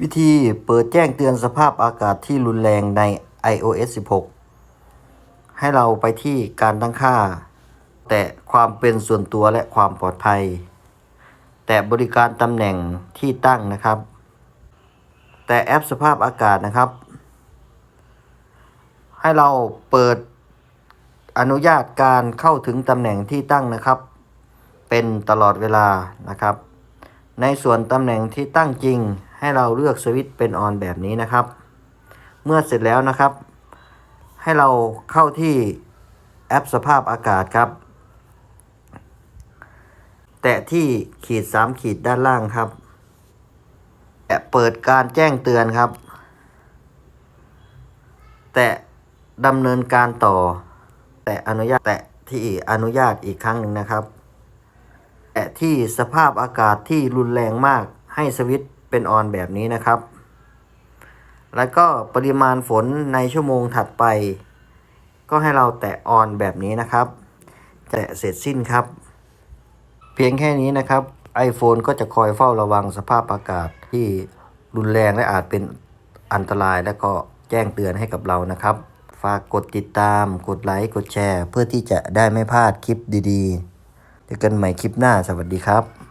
วิธีเปิดแจ้งเตือนสภาพอากาศที่รุนแรงใน iOS 16 ให้เราไปที่การตั้งค่า แต่ความเป็นส่วนตัวและความปลอดภัย แต่บริการตำแหน่งที่ตั้งนะครับ แต่แอปสภาพอากาศนะครับ ให้เราเปิดอนุญาตการเข้าถึงตำแหน่งที่ตั้งนะครับ เป็นตลอดเวลานะครับ ในส่วนตำแหน่งที่ตั้งจริง ให้เราเลือกสวิตช์เป็นออนแบบนี้นะครับ เมื่อเสร็จแล้วนะครับ ให้เราเข้าที่แอปสภาพอากาศครับ แตะที่ขีด 3 ขีดด้านล่างครับแตะเปิดการแจ้งเตือนครับ แตะดำเนินการต่อ แตะอนุญาตแตะที่อนุญาตอีกครั้งหนึ่งนะครับ แตะที่สภาพอากาศที่รุนแรงมากให้สวิตช์ เป็นออนแบบนี้นะครับ แล้วก็ปริมาณฝนในชั่วโมงถัดไป ก็ให้เราแตะออนแบบนี้นะครับแตะเสร็จสิ้นครับ เพียงแค่นี้นะครับ iPhone ก็จะคอยเฝ้าระวังสภาพอากาศที่รุนแรงและอาจเป็นอันตรายและก็แจ้งเตือนให้กับเรานะครับ ฝากกดติดตาม กดไลค์ กดแชร์ เพื่อที่จะได้ไม่พลาดคลิปดีๆเจอกันใหม่คลิปหน้า สวัสดีครับ